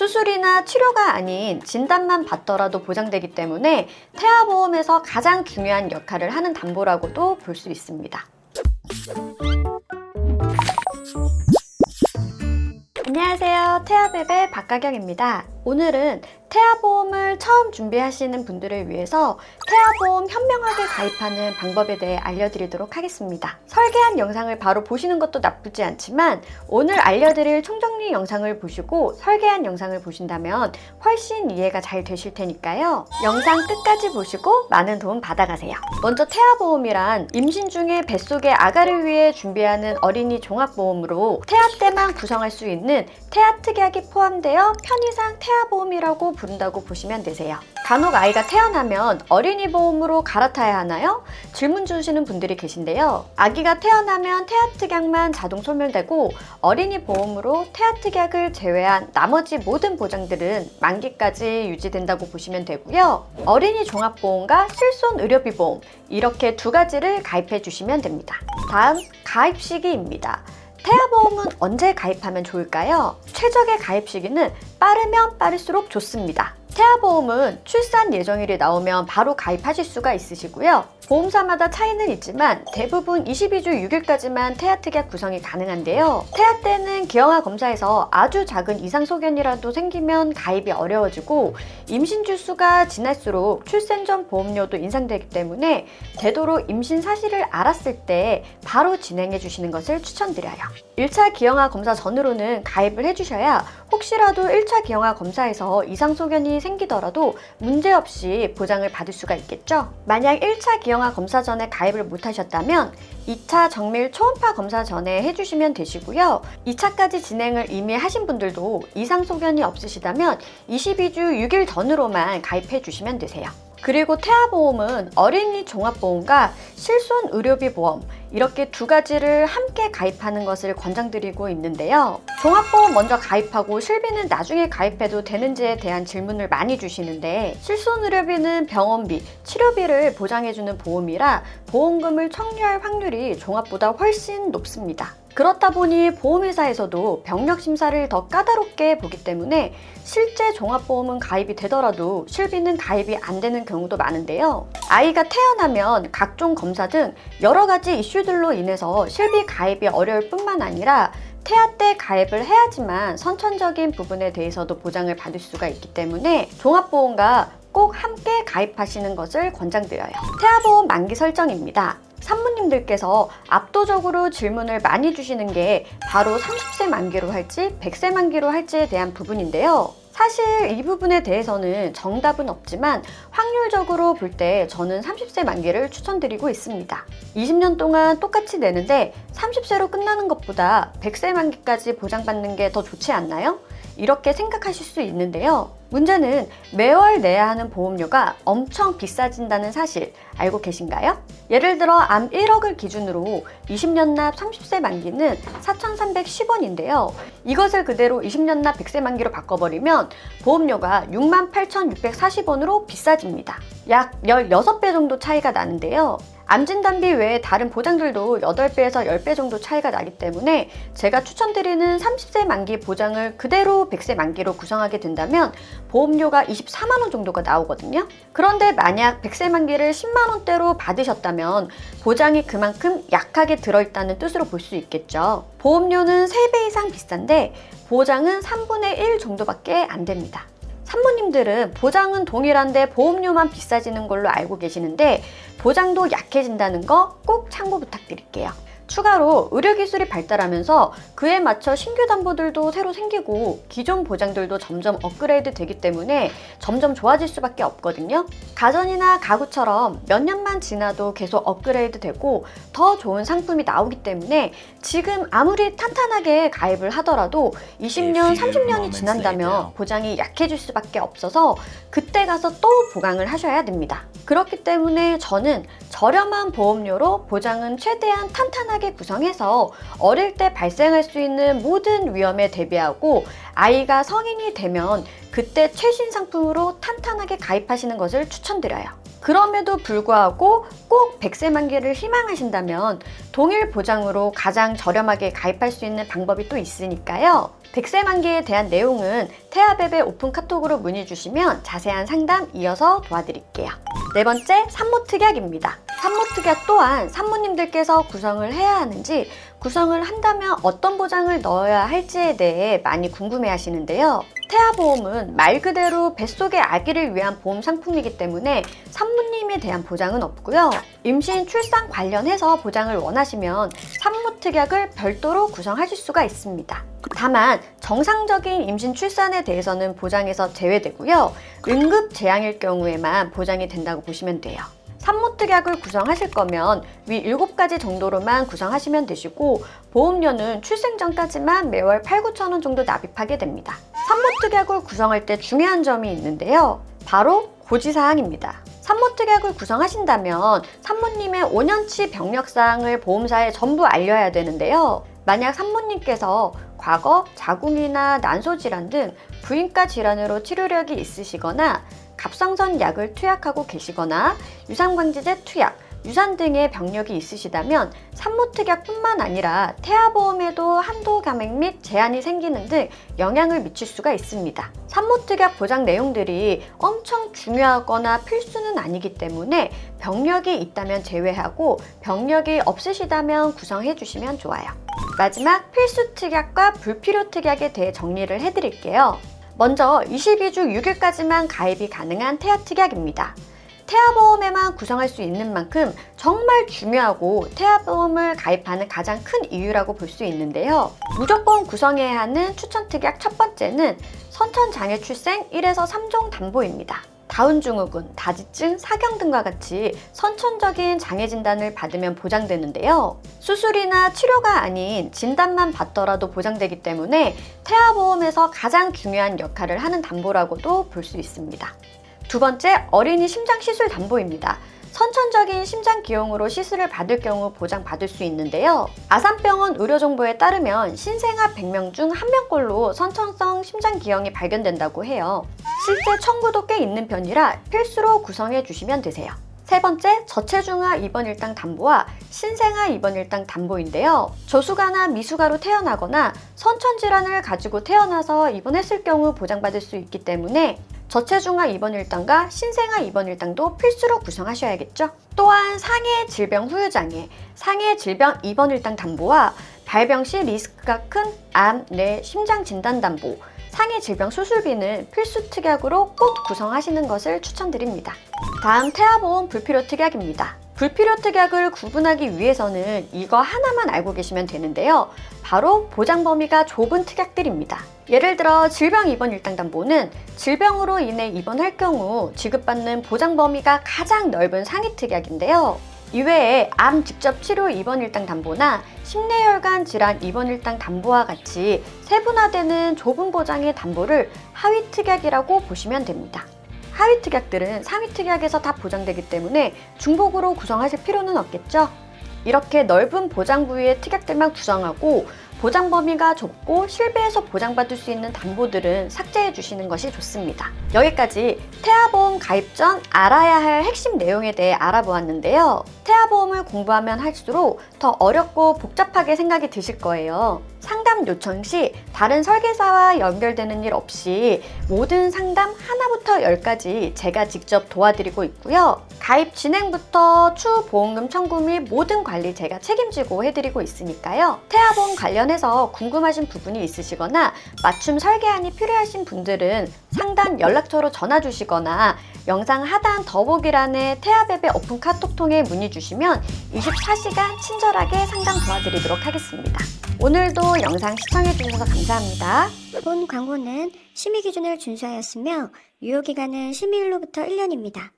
수술이나 치료가 아닌 진단만 받더라도 보장되기 때문에 태아보험에서 가장 중요한 역할을 하는 담보라고도 볼 수 있습니다. 안녕하세요. 태아베베 박가경입니다. 오늘은 태아보험을 처음 준비하시는 분들을 위해서 태아보험 현명하게 가입하는 방법에 대해 알려드리도록 하겠습니다. 설계한 영상을 바로 보시는 것도 나쁘지 않지만 오늘 알려드릴 총정리 영상을 보시고 설계한 영상을 보신다면 훨씬 이해가 잘 되실 테니까요. 영상 끝까지 보시고 많은 도움 받아가세요. 먼저 태아보험이란 임신 중에 뱃속의 아가를 위해 준비하는 어린이 종합보험으로 태아 때만 구성할 수 있는 태아 특약이 포함되어 편의상 태아 보험이라고 부른다고 보시면 되세요. 간혹 아이가 태어나면 어린이 보험으로 갈아타야 하나요? 질문 주시는 분들이 계신데요. 아기가 태어나면 태아 특약만 자동 소멸되고 어린이 보험으로 태아 특약을 제외한 나머지 모든 보장들은 만기까지 유지된다고 보시면 되고요. 어린이 종합보험과 실손 의료비 보험 이렇게 두 가지를 가입해 주시면 됩니다. 다음 가입 시기입니다. 태아보험은 언제 가입하면 좋을까요? 최적의 가입 시기는 빠르면 빠를수록 좋습니다. 태아보험은 출산 예정일이 나오면 바로 가입하실 수가 있으시고요. 보험사마다 차이는 있지만 대부분 22주 6일까지만 태아 특약 구성이 가능한데요. 태아 때는 기형아 검사에서 아주 작은 이상 소견이라도 생기면 가입이 어려워지고 임신 주 수가 지날수록 출생 전 보험료도 인상되기 때문에 되도록 임신 사실을 알았을 때 바로 진행해 주시는 것을 추천드려요. 1차 기형아 검사 전으로는 가입을 해 주셔야 혹시라도 1차 기형아 검사에서 이상 소견이 생기더라도 문제없이 보장을 받을 수가 있겠죠. 만약 1차 기형 아 검사 전에 가입을 못 하셨다면 2차 정밀 초음파 검사 전에 해주시면 되시고요. 2차까지 진행을 이미 하신 분들도 이상 소견이 없으시다면 22주 6일 전으로만 가입해 주시면 되세요. 그리고 태아보험은 어린이 종합보험과 실손 의료비 보험 이렇게 두 가지를 함께 가입하는 것을 권장드리고 있는데요. 종합보험 먼저 가입하고 실비는 나중에 가입해도 되는지에 대한 질문을 많이 주시는데 실손 의료비는 병원비, 치료비를 보장해주는 보험이라 보험금을 청구할 확률이 종합보다 훨씬 높습니다. 그렇다 보니 보험회사에서도 병력 심사를 더 까다롭게 보기 때문에 실제 종합보험은 가입이 되더라도 실비는 가입이 안 되는 경우도 많은데요. 아이가 태어나면 각종 검사 등 여러 가지 이슈들로 인해서 실비 가입이 어려울 뿐만 아니라 태아 때 가입을 해야지만 선천적인 부분에 대해서도 보장을 받을 수가 있기 때문에 종합보험과 꼭 함께 가입하시는 것을 권장드려요. 태아보험 만기 설정입니다. 산모님들께서 압도적으로 질문을 많이 주시는 게 바로 30세 만기로 할지 100세 만기로 할지에 대한 부분인데요. 사실 이 부분에 대해서는 정답은 없지만 확률적으로 볼 때 저는 30세 만기를 추천드리고 있습니다. 20년 동안 똑같이 내는데 30세로 끝나는 것보다 100세 만기까지 보장받는 게 더 좋지 않나요? 이렇게 생각하실 수 있는데요. 문제는 매월 내야 하는 보험료가 엄청 비싸진다는 사실 알고 계신가요? 예를 들어 암 1억을 기준으로 20년 납 30세 만기는 4,310원인데요. 이것을 그대로 20년 납 100세 만기로 바꿔버리면 보험료가 68,640원으로 비싸집니다. 약 16배 정도 차이가 나는데요. 암 진단 비 외에 다른 보장들도 8배에서 10배 정도 차이가 나기 때문에 제가 추천드리는 30세 만기 보장을 그대로 100세 만기로 구성하게 된다면 보험료가 24만 원 정도가 나오거든요. 그런데 만약 100세 만기를 10만 원대로 받으셨다면 보장이 그만큼 약하게 들어있다는 뜻으로 볼 수 있겠죠. 보험료는 3배 이상 비싼데 보장은 3분의 1 정도밖에 안 됩니다. 산모님들은 보장은 동일한데 보험료만 비싸지는 걸로 알고 계시는데 보장도 약해진다는 거 꼭 참고 부탁드릴게요. 추가로 의료기술이 발달하면서 그에 맞춰 신규 담보들도 새로 생기고 기존 보장들도 점점 업그레이드 되기 때문에 점점 좋아질 수밖에 없거든요. 가전이나 가구처럼 몇 년만 지나도 계속 업그레이드 되고 더 좋은 상품이 나오기 때문에 지금 아무리 탄탄하게 가입을 하더라도 20년, 30년이 지난다면 보장이 약해질 수밖에 없어서 그때 가서 또 보강을 하셔야 됩니다. 그렇기 때문에 저는 저렴한 보험료로 보장은 최대한 탄탄하게 구성해서 어릴 때 발생할 수 있는 모든 위험에 대비하고 아이가 성인이 되면 그때 최신 상품으로 탄탄하게 가입하시는 것을 추천드려요. 그럼에도 불구하고 꼭 100세 만기를 희망하신다면 동일 보장으로 가장 저렴하게 가입할 수 있는 방법이 또 있으니까요. 100세 만기에 대한 내용은 태아베베 오픈 카톡으로 문의 주시면 자세한 상담 이어서 도와드릴게요. 네 번째, 산모 특약입니다. 산모 특약 또한 산모님들께서 구성을 해야 하는지 구성을 한다면 어떤 보장을 넣어야 할지에 대해 많이 궁금해 하시는데요. 태아보험은 말 그대로 뱃속의 아기를 위한 보험 상품이기 때문에 산모님에 대한 보장은 없고요. 임신, 출산 관련해서 보장을 원하시면 산모 특약을 별도로 구성하실 수가 있습니다. 다만 정상적인 임신 출산에 대해서는 보장에서 제외되고요. 응급 재앙일 경우에만 보장이 된다고 보시면 돼요. 산모특약을 구성하실 거면 위 7가지 정도로만 구성하시면 되시고 보험료는 출생 전까지만 매월 8, 9천 원 정도 납입하게 됩니다. 산모특약을 구성할 때 중요한 점이 있는데요. 바로 고지사항입니다. 산모특약을 구성하신다면 산모님의 5년치 병력사항을 보험사에 전부 알려야 되는데요. 만약 산모님께서 과거 자궁이나 난소질환 등 부인과 질환으로 치료력이 있으시거나 갑상선 약을 투약하고 계시거나 유산광지제 투약, 유산 등의 병력이 있으시다면 산모특약뿐만 아니라 태아보험에도 한도 감액 및 제한이 생기는 등 영향을 미칠 수가 있습니다. 산모특약 보장 내용들이 엄청 중요하거나 필수는 아니기 때문에 병력이 있다면 제외하고 병력이 없으시다면 구성해 주시면 좋아요. 마지막 필수 특약과 불필요 특약에 대해 정리를 해드릴게요. 먼저 22주 6일까지만 가입이 가능한 태아 특약입니다. 태아보험에만 구성할 수 있는 만큼 정말 중요하고 태아보험을 가입하는 가장 큰 이유라고 볼 수 있는데요. 무조건 구성해야 하는 추천 특약 첫 번째는 선천장애 출생 1에서 3종 담보입니다. 다운증후군, 다지증, 사경 등과 같이 선천적인 장애 진단을 받으면 보장되는데요. 수술이나 치료가 아닌 진단만 받더라도 보장되기 때문에 태아보험에서 가장 중요한 역할을 하는 담보라고도 볼 수 있습니다. 두 번째, 어린이 심장 시술 담보입니다. 선천적인 심장 기형으로 시술을 받을 경우 보장받을 수 있는데요. 아산병원 의료 정보에 따르면 신생아 100명 중 1명꼴로 선천성 심장 기형이 발견된다고 해요. 실제 청구도 꽤 있는 편이라 필수로 구성해 주시면 되세요. 세 번째, 저체중아 입원 일당 담보와 신생아 입원 일당 담보인데요. 저수가나 미수가로 태어나거나 선천질환을 가지고 태어나서 입원했을 경우 보장받을 수 있기 때문에 저체중아 입원 일당과 신생아 입원 일당도 필수로 구성하셔야겠죠. 또한 상해 질병 후유장애, 상해 질병 입원 일당 담보와 발병 시 리스크가 큰 암, 뇌, 심장 진단 담보, 상해 질병 수술비는 필수 특약으로 꼭 구성하시는 것을 추천드립니다. 다음 태아보험 불필요 특약입니다. 불필요 특약을 구분하기 위해서는 이거 하나만 알고 계시면 되는데요. 바로 보장 범위가 좁은 특약들입니다. 예를 들어 질병 입원 일당 담보는 질병으로 인해 입원할 경우 지급받는 보장 범위가 가장 넓은 상위 특약인데요. 이외에 암 직접 치료 입원 일당 담보나 심내혈관 질환 입원 일당 담보와 같이 세분화되는 좁은 보장의 담보를 하위 특약이라고 보시면 됩니다. 하위 특약들은 상위 특약에서 다 보장되기 때문에 중복으로 구성하실 필요는 없겠죠? 이렇게 넓은 보장 부위의 특약들만 구성하고 보장 범위가 좁고 실비에서 보장받을 수 있는 담보들은 삭제해 주시는 것이 좋습니다. 여기까지 태아보험 가입 전 알아야 할 핵심 내용에 대해 알아보았는데요. 태아보험을 공부하면 할수록 더 어렵고 복잡하게 생각이 드실 거예요. 상 담 요청 시 다른 설계사와 연결되는 일 없이 모든 상담 하나부터 열까지 제가 직접 도와드리고 있고요. 가입 진행부터 추후 보험금 청구 및 모든 관리 제가 책임지고 해드리고 있으니까요. 태아보험 관련해서 궁금하신 부분이 있으시거나 맞춤 설계안이 필요하신 분들은 상담 연락처로 전화 주시거나 영상 하단 더보기란에 태아베베 오픈 카톡 통해 문의 주시면 24시간 친절하게 상담 도와드리도록 하겠습니다. 오늘도 영상 시청해주셔서 감사합니다. 본 광고는 심의 기준을 준수하였으며 유효기간은 심의일로부터 1년입니다.